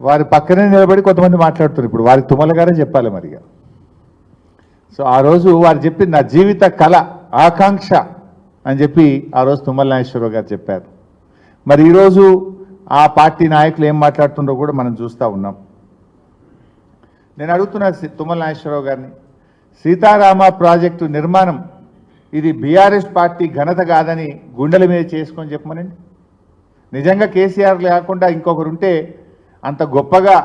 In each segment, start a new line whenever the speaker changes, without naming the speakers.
వారి పక్కనే నిలబడి కొంతమంది మాట్లాడుతున్నారు. ఇప్పుడు వారి తుమ్మల గారే చెప్పాలి మరిగా సో ఆ రోజు వారు చెప్పింది నా జీవిత కళ ఆకాంక్ష అని చెప్పి ఆ రోజు తుమ్మల నాగేశ్వరరావు గారు చెప్పారు. మరి ఈరోజు ఆ పార్టీ నాయకులు ఏం మాట్లాడుతుండో కూడా మనం చూస్తూ ఉన్నాం. నేను అడుగుతున్నా తుమ్మల నాగేశ్వరరావు గారిని సీతారామ ప్రాజెక్టు నిర్మాణం ఇది బీఆర్ఎస్ పార్టీ ఘనత కాదని గుండెల మీద చేసుకొని చెప్పమనండి. నిజంగా కేసీఆర్ లేకుండా ఇంకొకరు ఉంటే అంత గొప్పగా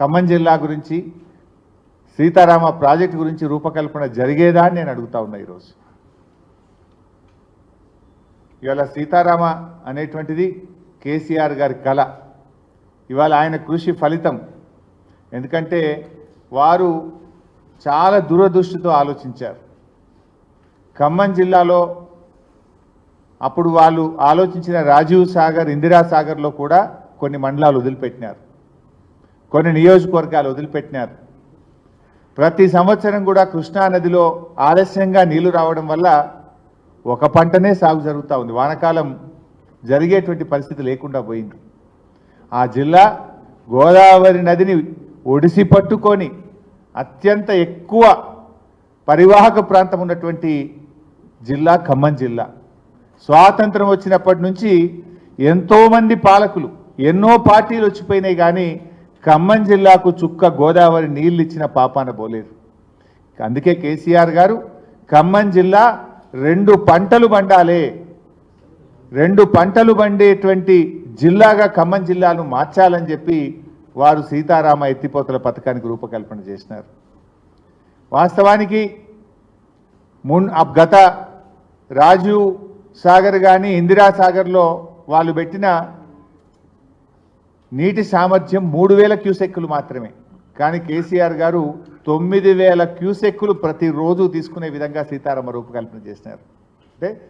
ఖమ్మం జిల్లా గురించి సీతారామ ప్రాజెక్టు గురించి రూపకల్పన జరిగేదా అని నేను అడుగుతా ఉన్నా ఈరోజు. ఇవాళ సీతారామ అనేటువంటిది కేసీఆర్ గారి కళ. ఇవాళ ఆయన కృషి ఫలితం. ఎందుకంటే వారు చాలా దూరదృష్టితో ఆలోచించారు. ఖమ్మం జిల్లాలో అప్పుడు వాళ్ళు ఆలోచించిన రాజీవ్ సాగర్ ఇందిరా సాగర్లో కూడా కొన్ని మండలాలు వదిలిపెట్టినారు. కొన్ని నియోజకవర్గాలు వదిలిపెట్టినారు. ప్రతి సంవత్సరం కూడా కృష్ణా నదిలో ఆలస్యంగా నీళ్ళు రావడం వల్ల ఒక పంటనే సాగు జరుగుతూ ఉంది. వానకాలం జరిగేటువంటి పరిస్థితి లేకుండా పోయింది. ఆ జిల్లా గోదావరి నదిని ఒడిసి పట్టుకొని అత్యంత ఎక్కువ పరివాహక ప్రాంతం ఉన్నటువంటి జిల్లా ఖమ్మం జిల్లా. స్వాతంత్రం వచ్చినప్పటి నుంచి ఎంతోమంది పాలకులు ఎన్నో పార్టీలు వచ్చిపోయినాయి కానీ ఖమ్మం జిల్లాకు చుక్క గోదావరి నీళ్ళు ఇచ్చిన పాపాన పోలేదు. అందుకే కేసీఆర్ గారు ఖమ్మం జిల్లా రెండు పంటలు పండాలి. రెండు పంటలు పండేటువంటి జిల్లాగా ఖమ్మం జిల్లాను మార్చాలని చెప్పి వారు సీతారామ ఎత్తిపోతల పథకానికి రూపకల్పన చేసినారు. వాస్తవానికి మున్ గత రాజీవ్ సాగర్ కానీ ఇందిరాసాగర్లో వాళ్ళు పెట్టిన నీటి సామర్థ్యం మూడు వేల క్యూసెక్కులు మాత్రమే. కానీ కేసీఆర్ గారు తొమ్మిది వేల క్యూసెక్కులు ప్రతిరోజు తీసుకునే విధంగా సీతారామ రూపకల్పన చేసినారు. అంటే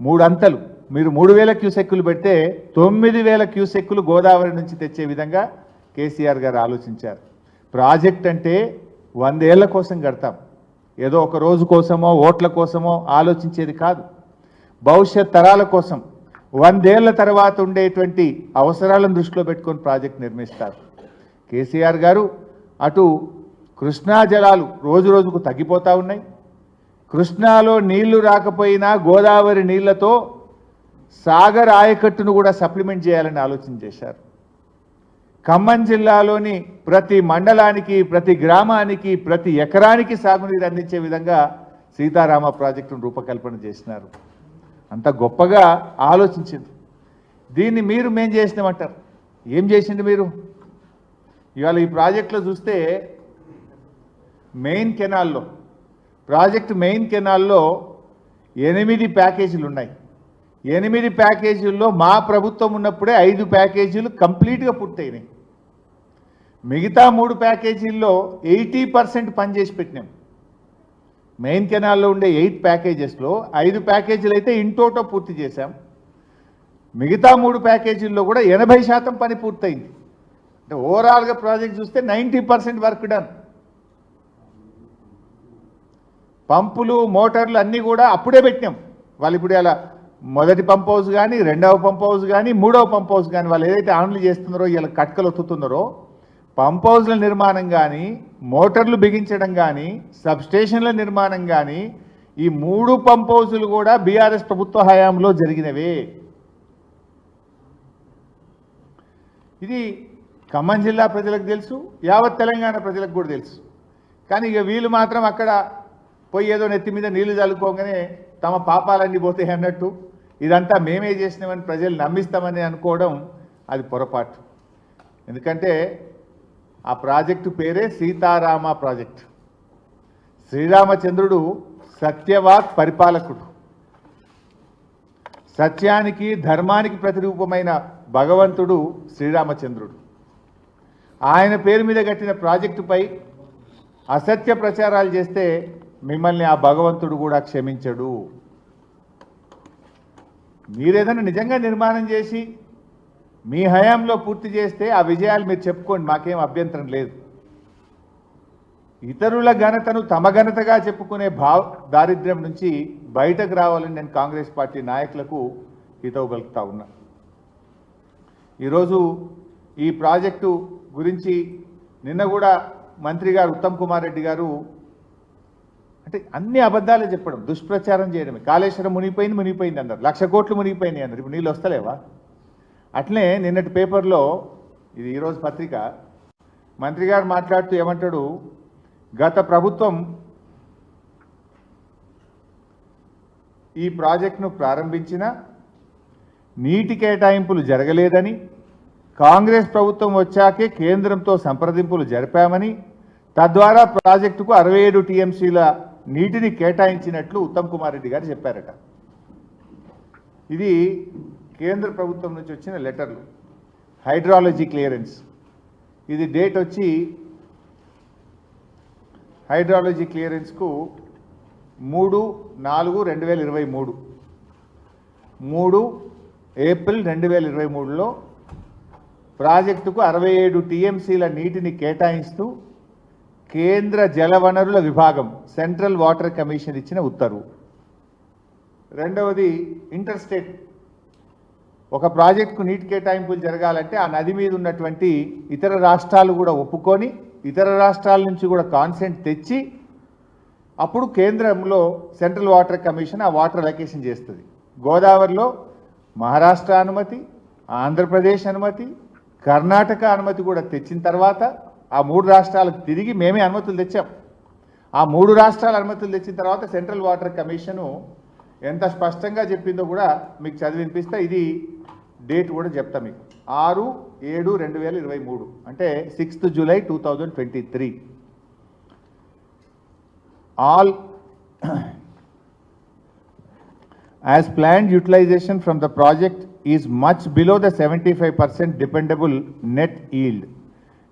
మూడు అంతలు. మీరు మూడు వేల క్యూసెక్కులు పెడితే తొమ్మిది వేల క్యూసెక్కులు గోదావరి నుంచి తెచ్చే విధంగా కేసీఆర్ గారు ఆలోచించారు. ప్రాజెక్ట్ అంటే వందేళ్ళ కోసం కడతాం. ఏదో ఒక రోజు కోసమో ఓట్ల కోసమో ఆలోచించేది కాదు. భవిష్యత్ తరాల కోసం వందేళ్ళ తర్వాత ఉండేటువంటి అవసరాలను దృష్టిలో పెట్టుకొని ప్రాజెక్ట్ నిర్మిస్తారు. కేసీఆర్ గారు అటు కృష్ణా జలాలు రోజు రోజుకు తగ్గిపోతూ ఉన్నాయి. కృష్ణాలో నీళ్ళు రాకపోయినా గోదావరి నీళ్ళతో సాగర్ ఆయకట్టును కూడా సప్లిమెంట్ చేయాలని ఆలోచన చేశారు. ఖమ్మం జిల్లాలోని ప్రతి మండలానికి ప్రతి గ్రామానికి ప్రతి ఎకరానికి సాగునీరు అందించే విధంగా సీతారామ ప్రాజెక్టును రూపకల్పన చేసినారు. అంత గొప్పగా ఆలోచించింది. దీన్ని మీరు మేం చేసినామంటారు. ఏం చేసింది మీరు? ఇవాళ ఈ ప్రాజెక్టులో చూస్తే మెయిన్ కెనాల్లో ప్రాజెక్ట్ మెయిన్ కెనాల్లో ఎనిమిది ప్యాకేజీలు ఉన్నాయి. ఎనిమిది ప్యాకేజీల్లో మా ప్రభుత్వం ఉన్నప్పుడే ఐదు ప్యాకేజీలు కంప్లీట్గా పూర్తయినాయి. మిగతా మూడు ప్యాకేజీల్లో ఎయిటీ పర్సెంట్ పనిచేసి పెట్టినాం. మెయిన్ కెనాల్లో ఉండే ఎయిట్ ప్యాకేజెస్లో ఐదు ప్యాకేజీలు అయితే ఇంటోటో పూర్తి చేశాం. మిగతా మూడు ప్యాకేజీల్లో కూడా ఎనభై శాతం పని పూర్తయింది. అంటే ఓవరాల్గా ప్రాజెక్ట్ చూస్తే నైంటీ పర్సెంట్ వర్క్ డన్. పంపులు మోటార్లు అన్నీ కూడా అప్పుడే పెట్టినాం. వాళ్ళు ఇప్పుడు అలా మొదటి పంప్ హౌస్ కానీ రెండవ పంప్ హౌస్ కానీ మూడవ పంప్ హౌస్ కానీ వాళ్ళు ఏదైతే ఆన్లు చేస్తున్నారో ఇలా కట్కలు ఒత్తుతున్నారో పంప్ హౌస్ల నిర్మాణం కానీ మోటార్లు బిగించడం కానీ సబ్స్టేషన్ల నిర్మాణం కానీ ఈ మూడు పంప్ హౌసులు కూడా బీఆర్ఎస్ ప్రభుత్వ హయాంలో జరిగినవే. ఇది ఖమ్మం జిల్లా ప్రజలకు తెలుసు యావత్ తెలంగాణ ప్రజలకు కూడా తెలుసు. కానీ ఇక వీళ్ళు మాత్రం అక్కడ పోయి ఏదో నెత్తి మీద నీళ్ళు చల్లుకోగానే తమ పాపాలన్నీ పోతాయి అన్నట్టు. ఇదంతా మేమే చేసినామని ప్రజలు నమ్మిస్తామని అనుకోవడం అది పొరపాటు. ఎందుకంటే ఆ ప్రాజెక్టు పేరే సీతారామ ప్రాజెక్ట్. శ్రీరామచంద్రుడు సత్యవాక్ పరిపాలకుడు. సత్యానికి ధర్మానికి ప్రతిరూపమైన భగవంతుడు శ్రీరామచంద్రుడు. ఆయన పేరు మీద కట్టిన ప్రాజెక్టుపై అసత్య ప్రచారాలు చేస్తే మిమ్మల్ని ఆ భగవంతుడు కూడా క్షమించడు. మీరేదైనా నిజంగా నిర్మాణం చేసి మీ హయాంలో పూర్తి చేస్తే ఆ విజయాలు మీరు చెప్పుకోండి మాకేం అభ్యంతరం లేదు. ఇతరుల ఘనతను తమ ఘనతగా చెప్పుకునే భావ దారిద్ర్యం నుంచి బయటకు రావాలని నేను కాంగ్రెస్ పార్టీ నాయకులకు హితవగలుగుతా ఉన్నా. ఈరోజు ఈ ప్రాజెక్టు గురించి నిన్న కూడా మంత్రి గారు ఉత్తమ్ కుమార్ రెడ్డి గారు అంటే అన్ని అబద్ధాలే చెప్పడం దుష్ప్రచారం చేయడమే. కాళేశ్వరం మునిగిపోయింది మునిగిపోయింది అన్నారు. లక్ష కోట్లు మునిగిపోయినాయి అన్నారు. ఇప్పుడు నీళ్ళు వస్తలేవా? అట్లే నిన్నటి పేపర్లో ఇది ఈరోజు పత్రిక మంత్రి గారు మాట్లాడుతూ ఏమంటాడు? గత ప్రభుత్వం ఈ ప్రాజెక్టును ప్రారంభించిన నీటి కేటాయింపులు జరగలేదని కాంగ్రెస్ ప్రభుత్వం వచ్చాకే కేంద్రంతో సంప్రదింపులు జరిపామని తద్వారా ప్రాజెక్టుకు అరవై ఏడు టీఎంసీల నీటిని కేటాయించినట్లు ఉత్తమ్ కుమార్ రెడ్డి గారు చెప్పారట. ఇది కేంద్ర ప్రభుత్వం నుంచి వచ్చిన లెటర్లు. Hydrology clearance. ఇది డేట్ వచ్చి హైడ్రాలజీ క్లియరెన్స్కు మూడు నాలుగు రెండు వేల ఇరవై మూడు. మూడు ఏప్రిల్ రెండు వేల ఇరవై మూడులో ప్రాజెక్టుకు అరవై ఏడు టీఎంసీల నీటిని కేటాయిస్తూ కేంద్ర జలవనరుల విభాగం సెంట్రల్ వాటర్ కమిషన్ ఇచ్చిన ఉత్తర్వు. రెండవది ఇంటర్ స్టేట్ ఒక ప్రాజెక్టుకు నీటి కేటాయింపులు జరగాలంటే ఆ నది మీద ఉన్నటువంటి ఇతర రాష్ట్రాలు కూడా ఒప్పుకొని ఇతర రాష్ట్రాల నుంచి కూడా కాన్సెంట్ తెచ్చి అప్పుడు కేంద్రంలో సెంట్రల్ వాటర్ కమిషన్ ఆ వాటర్ అలొకేషన్ చేస్తుంది. గోదావరిలో మహారాష్ట్ర అనుమతి ఆంధ్రప్రదేశ్ అనుమతి కర్ణాటక అనుమతి కూడా తెచ్చిన తర్వాత ఆ మూడు రాష్ట్రాలకు తిరిగి మేమే అనుమతులు తెచ్చాం. ఆ మూడు రాష్ట్రాల అనుమతులు తెచ్చిన తర్వాత సెంట్రల్ వాటర్ కమిషను ఎంత స్పష్టంగా చెప్పిందో కూడా మీకు చదివినిపిస్తే ఇది డేట్ కూడా చెప్తా మీకు. ఆరు ఏడు రెండు వేల ఇరవై మూడు. అంటే sixth July two thousand twenty three all as planned utilisation from the project is much below the seventy five percent dependable net yield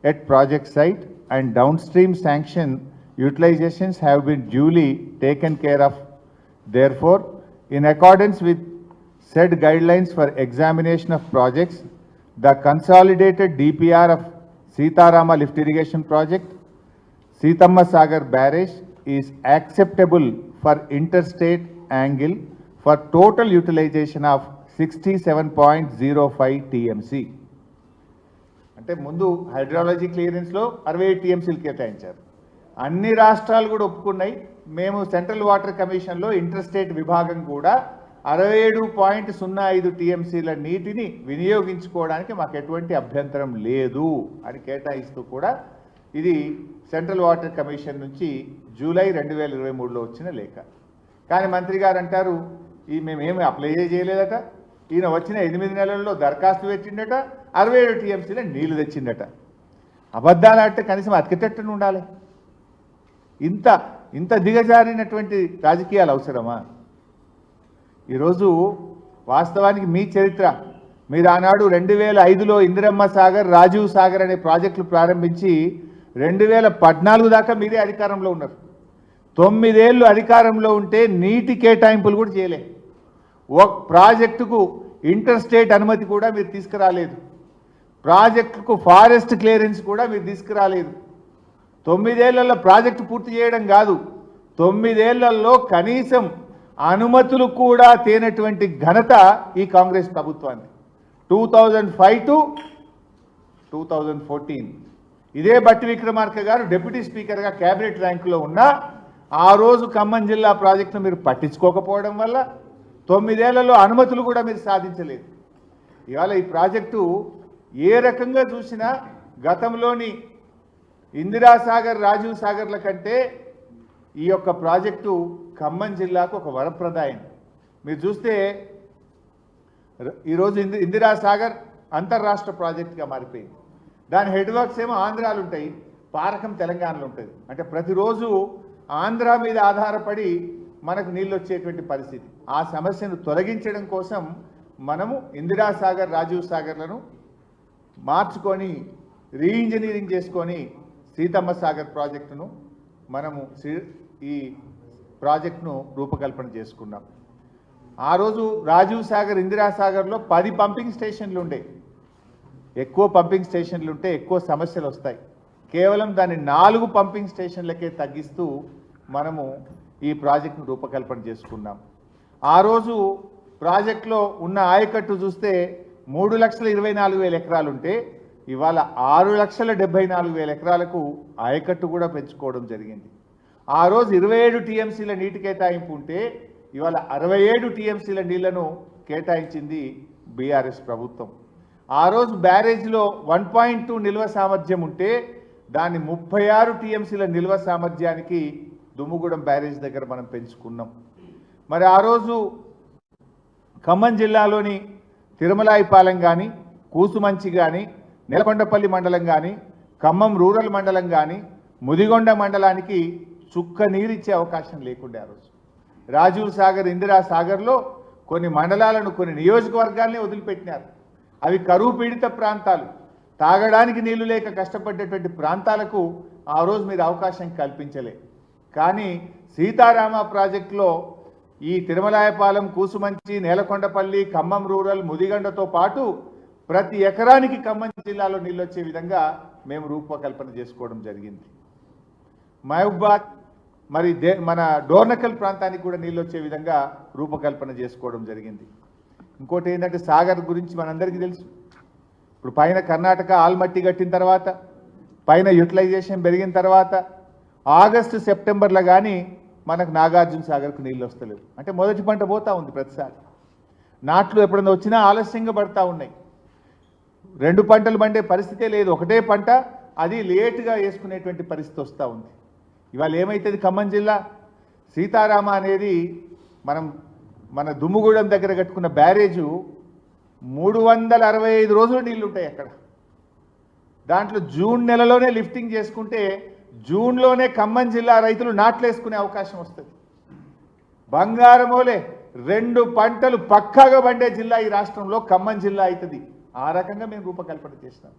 at project site and downstream sanction utilisations have been duly taken care of Therefore, in accordance with said guidelines for examination of projects, the consolidated DPR of Sitarama lift irrigation project Sitamma Sagar barrage is acceptable for interstate angle for total utilization of 67.05 TMC. అంటే ముందు hydrology క్లియరెన్స్లో అరవై ఏడు టీఎంసీలు కేటాయించారు అన్ని రాష్ట్రాలు కూడా ఒప్పుకున్నాయి. మేము సెంట్రల్ వాటర్ కమిషన్లో ఇంటర్స్టేట్ విభాగం కూడా అరవై ఏడు పాయింట్ సున్నా ఐదు టీఎంసీల నీటిని వినియోగించుకోవడానికి మాకు ఎటువంటి అభ్యంతరం లేదు అని కేటాయిస్తూ కూడా ఇది సెంట్రల్ వాటర్ కమిషన్ నుంచి జూలై రెండు వేల ఇరవై మూడులో వచ్చిన లేఖ. కానీ మంత్రి గారు అంటారు ఈ మేమేమి అప్లై చేయలేదట. ఈయన వచ్చిన ఎనిమిది నెలల్లో దరఖాస్తు పెట్టిండట అరవై ఏడు టీఎంసీలో నీళ్ళు తెచ్చిండట. అబద్ధాలు అంటే కనీసం అతికెట్టని ఉండాలి. ఇంత ఇంత దిగజారినటువంటి రాజకీయాలు అవసరమా? ఈరోజు వాస్తవానికి మీ చరిత్ర. మీరు ఆనాడు రెండు వేల ఐదులో ఇందిరమ్మ సాగర్ రాజీవ్ సాగర్ అనే ప్రాజెక్టులు ప్రారంభించి రెండు వేల పద్నాలుగు దాకా మీరే అధికారంలో ఉన్నారు. తొమ్మిదేళ్ళు అధికారంలో ఉంటే నీటి కేటాయింపులు కూడా చేయలే. ఒక ప్రాజెక్టుకు ఇంటర్ స్టేట్ అనుమతి కూడా మీరు తీసుకురాలేదు. ప్రాజెక్టుకు ఫారెస్ట్ క్లియరెన్స్ కూడా మీరు తీసుకురాలేదు. తొమ్మిదేళ్ళలో ప్రాజెక్టు పూర్తి చేయడం కాదు. తొమ్మిదేళ్ళలో కనీసం అనుమతులు కూడా తేనటువంటి ఘనత ఈ కాంగ్రెస్ ప్రభుత్వాన్ని two thousand five to two thousand fourteen. ఇదే బట్టి విక్రమార్క గారు డిప్యూటీ స్పీకర్గా కేబినెట్ ర్యాంకులో ఉన్న ఆ రోజు ఖమ్మం జిల్లా ప్రాజెక్టును మీరు పట్టించుకోకపోవడం వల్ల తొమ్మిదేళ్ళలో అనుమతులు కూడా మీరు సాధించలేదు. ఇవాళ ఈ ప్రాజెక్టు ఏ రకంగా చూసినా గతంలోని ఇందిరాసాగర్ రాజీవ్ సాగర్ల కంటే ఈ యొక్క ప్రాజెక్టు ఖమ్మం జిల్లాకు ఒక వరప్రదాయం మీరు చూస్తే ఈరోజు ఇంది ఇందిరాసాగర్ అంతర్రాష్ట్ర ప్రాజెక్టుగా మారిపోయింది. దాని హెడ్ వర్క్స్ ఏమో ఆంధ్రాలు ఉంటాయి పారకం తెలంగాణలో ఉంటుంది. అంటే ప్రతిరోజు ఆంధ్ర మీద ఆధారపడి మనకు నీళ్ళు వచ్చేటువంటి పరిస్థితి. ఆ సమస్యను తొలగించడం కోసం మనము ఇందిరాసాగర్ రాజీవ్ సాగర్లను మార్చుకొని రీఇంజనీరింగ్ చేసుకొని సీతమ్మ సాగర్ ప్రాజెక్టును మనము శ్రీ- ఈ ప్రాజెక్టును రూపకల్పన చేసుకున్నాం. ఆ రోజు రాజీవ్ సాగర్ ఇందిరా సాగర్లో పది పంపింగ్ స్టేషన్లు ఉండే. ఎక్కువ పంపింగ్ స్టేషన్లు ఉంటే ఎక్కువ సమస్యలు వస్తాయి. కేవలం దాన్ని నాలుగు పంపింగ్ స్టేషన్లకే తగ్గిస్తూ మనము ఈ ప్రాజెక్టును రూపకల్పన చేసుకున్నాం. ఆ రోజు ప్రాజెక్టులో ఉన్న ఆయకట్టు చూస్తే మూడు లక్షల ఇరవై నాలుగు వేల ఎకరాలుంటే ఇవాళ ఆరు లక్షల డెబ్బై నాలుగు వేల ఎకరాలకు ఆయకట్టు కూడా పెంచుకోవడం జరిగింది. ఆ రోజు ఇరవై ఏడు టీఎంసీల నీటి కేటాయింపు ఉంటే ఇవాళ అరవై ఏడు టీఎంసీల నీళ్ళను కేటాయించింది బీఆర్ఎస్ ప్రభుత్వం. ఆ రోజు బ్యారేజ్లో వన్ పాయింట్ టూ నిల్వ సామర్థ్యం ఉంటే దాన్ని ముప్పై ఆరు టీఎంసీల నిల్వ సామర్థ్యానికి దుమ్ముగూడెం బ్యారేజ్ దగ్గర మనం పెంచుకున్నాం. మరి ఆ రోజు ఖమ్మం జిల్లాలోని తిరుమలాయిపాలెం కానీ కూసుమంచి కానీ నెలకొండపల్లి మండలం కానీ ఖమ్మం రూరల్ మండలం కానీ ముదిగొండ మండలానికి చుక్క నీరిచ్చే అవకాశం లేకుండా ఆ రోజు. రాజీవ్ సాగర్ ఇందిరా సాగర్లో కొన్ని మండలాలను కొన్ని నియోజకవర్గాల్ని వదిలిపెట్టినారు. అవి కరువు పీడిత ప్రాంతాలు. తాగడానికి నీళ్ళు లేక కష్టపడేటువంటి ప్రాంతాలకు ఆ రోజు మీరు అవకాశం కల్పించలే. కానీ సీతారామ ప్రాజెక్టులో ఈ తిరుమలాయపాలెం కూసుమంచి నేలకొండపల్లి ఖమ్మం రూరల్ ముదిగండతో పాటు ప్రతి ఎకరానికి ఖమ్మం జిల్లాలో నీళ్ళు వచ్చే విధంగా మేము రూపకల్పన చేసుకోవడం జరిగింది. మహబూబాద్ మరి దే మన డోర్నకల్ ప్రాంతానికి కూడా నీళ్ళు వచ్చే విధంగా రూపకల్పన చేసుకోవడం జరిగింది. ఇంకోటి ఏంటంటే సాగర్ గురించి మనందరికీ తెలుసు. ఇప్పుడు పైన కర్ణాటక ఆల్మట్టి కట్టిన తర్వాత పైన యూటిలైజేషన్ పెరిగిన తర్వాత ఆగస్టు సెప్టెంబర్లో కానీ మనకు నాగార్జున సాగర్కు నీళ్ళు వస్తలేవు అంటే మొదటి పంట పోతా ఉంది ప్రతిసారి. నాట్లు ఎప్పుడైనా వచ్చినా ఆలస్యంగా పడతా ఉన్నాయి. రెండు పంటలు పండే పరిస్థితే లేదు. ఒకటే పంట అది లేటుగా వేసుకునేటువంటి పరిస్థితి వస్తూ ఉంది. ఇవాళ ఏమవుతుంది ఖమ్మం జిల్లా? సీతారామ అనేది మనం మన దుమ్ముగూడెం దగ్గర కట్టుకున్న బ్యారేజు మూడు వందల అరవై ఐదు రోజులు నీళ్ళు ఉంటాయి అక్కడ. దాంట్లో జూన్ నెలలోనే లిఫ్టింగ్ చేసుకుంటే జూన్లోనే ఖమ్మం జిల్లా రైతులు నాట్లేసుకునే అవకాశం వస్తుంది. బంగారమోలే రెండు పంటలు పక్కాగా పండే జిల్లా ఈ రాష్ట్రంలో ఖమ్మం జిల్లా అవుతుంది. ఆ రకంగా మేము రూపకల్పన చేసినాం